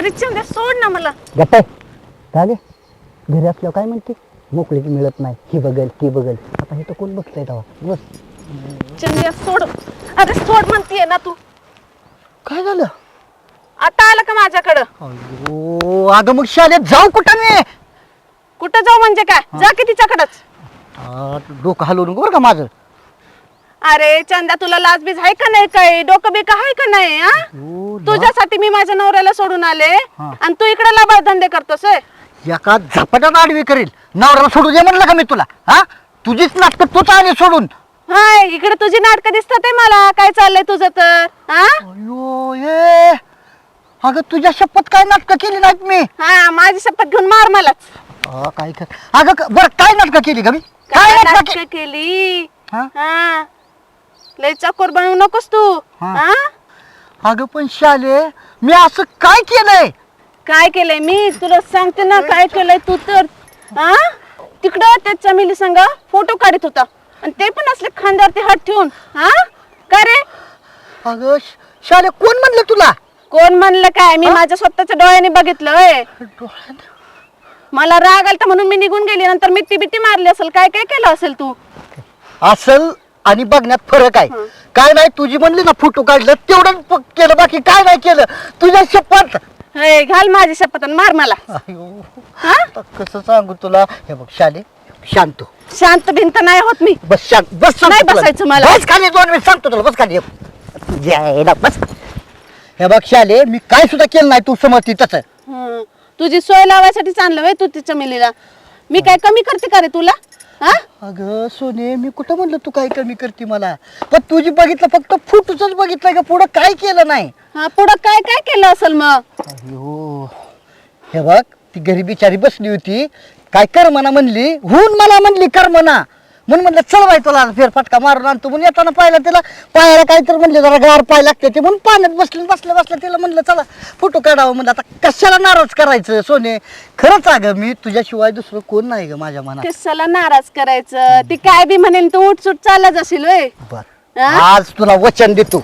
अरे चंद्या सोड ना मला. गप्प आहे. का गे घरी असल्यावर काय म्हणते? मोकळीक मिळत नाही. ही बघल ती बघल. आता हे तर कोण बघतंय तेव्हा? बस. चंद्या सोड. अरे सोड म्हणतीये ना तू. काय झालं? आता आलं का माझ्याकडं? अयो अगं मग शाळेत जाऊ कुठं मी? कुठं जाऊ म्हणजे काय? जा की तिच्याकडच. आ, डोकं हलवून बरं का माझं. अरे चंदा तुला लाज बीज आहे का नाही काय डोकं बिकं आहे का नाही हा? तुझ्यासाठी मी माझ्या नवऱ्याला सोडून आले. हा. आणि तू इकडे लाभार धंदे करतोस होय? एका झपाट्यात आडवी करेल. नवऱ्याला सोडू दे म्हणलं का मी तुला हा? तुझीच नाटक तूच आली सोडून. हाय इकडे तुझी नाटकं दिसतात आहे मला. काय चाललंय तुझं तर हा? अयो ये अगं तुझ्या शपथ काय नाटकं केली नाहीत मी? हा माझी शपथ घेऊन मार मलाच. अ, काय कर अगं क- बरं काय नाटकं केली का मी? काय काय नाटकं नाटकं केली केली? हा? हा. लय चकोर बनवू नकोस तू. हा. हा अगं पण शाले मी असं काय केलंय? काय केलंय मी? तुला सांगते ना काय केलंय तू तर. हा तिकडं त्या चमेली संग फोटो काढत होता. आणि ते पण असले खांद्यावरती हात ठेवून. हा का रे? अगं श- शाले कोण म्हणलं तुला? कोण म्हणलं काय? मी माझ्या स्वतःच्या डोळ्याने बघितलं होय. मला राग आलता म्हणून मी निघून गेली नंतर मिट्टी बिट्टी मारली असेल. काय काय केलं असेल तू? असल आणि बघण्यात फरक आहे. काय नाही तुझी म्हणली ना फोटो काढलं तेवढं प- केलं बाकी काय नाही केलं. तुझ्या शपथ. हे घाल माझी शपथ आणि मार मला. अयो, हा? आता कसं सांगू तुला? हे बघ शाले शांत हो. शांत भिंत नाही होत मी. बस शांत बस सांगतो नाही तुला. बसायचं मला. बस खाली दोन मिनिट सांगतो तुला बस खाली ये. बस. हे बघ शाले मी काय सुद्धा केलं नाही तू समजती तसं. हं. तुझी सोय लावायसाठीच आणलं होय तू तिच्या मिलीला. मी काय कमी करते का रे तुला? हा? अगं सोने मी कुठं म्हणलं तू काय कमी करते मला? पण तुझी बघितलं फक्त फुटूच बघितलं का पुढं काय केलं नाही? हा पुढं काय काय केलं असेल मग? अयो हे बघ ती घरी बिचारी बसली होती. काय कर म्हणा म्हणली? होऊन मला म्हणली कर म्हणा म्हणून म्हणलं चल बाई तुला फेरफटका मारून आणतो. म्हणून येताना पाहिला तिला पायाला काहीतरी म्हणले जरा गार पाय लागते ते. म्हणून पाण्यात बसली बसल्या बसल्या तिला म्हणलं चला फोटो काढावं. म्हणलं आता कशाला नाराज करायचं सोने? खरंच अगं मी तुझ्याशिवाय दुसरं कोण नाही ग माझ्या मनात. कशाला नाराज करायचं? ती काय बी म्हणेल तू उठसूट जाशील होय. बर. हा? आज तुला वचन देतो.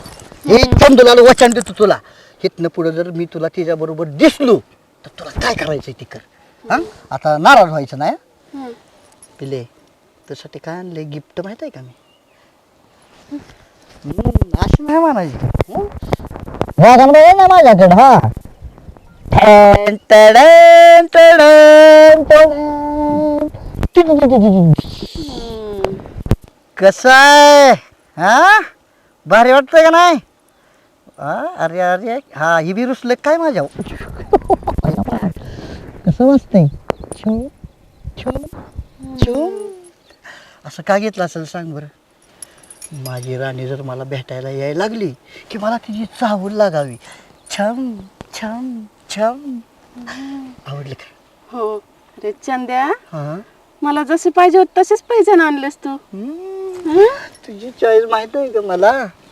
हे चंदुलाला वचन देतो तुला. इथनं पुढे जर मी तुला तिच्या बरोबर दिसलो तर तुला काय करायचंय ती कर. हा? आता नाराज व्हायचं नाही? हं. पिले त्यासाठी काय आणले गिफ्ट माहीत आहे का मी? हम्म, अशी नाही म्हणायची. हं? ना माझ्याकडं हा. टॅन, टॅडॅन, टॅडॅन, टॅडॅन. टिटू, टिटू, टिटू. कसं आहे? हा? भारी वाटतंय का नाही? हा अरे अरे हा ही बी रुसलं काय माझ्या? कसं वाजतंय? छो छो छो असं का घेतलं असेल सांग बरं? माझी राणी जर मला भेटायला यायला लागली की मला तिची चाहूल लागावी. छम छम छम. आवडलं का? हो अरे चंद्या. हा? मला जसे पाहिजे होते तसेच पैसे आणलेस तू. हम्म, हं? तुझी चॉईस माहीत आहे का मला?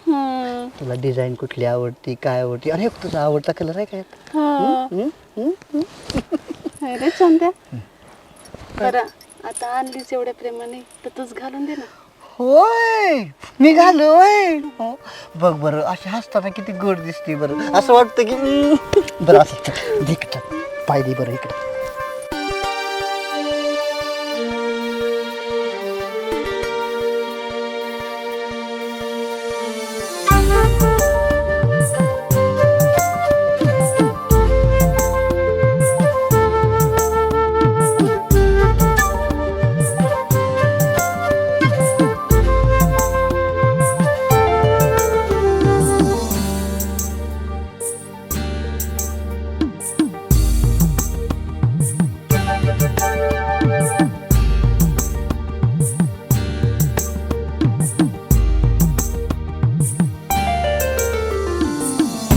हं. तुला डिझाईन कुठली आवडती काय आवडती? अरे तुझा आवडता कलर आहे काय हो. हम्म, हम्म. अरे चंद्या. बरं. आता आणलीच एवढ्या प्रेमाने तर तूच घालून दे ना होय मी घालोय हो. बघ बरं अशी हसताना किती गोड दिसते बरं असं वाटतं की हम्म. बरं असं इकडं पाय दे बरं इकडं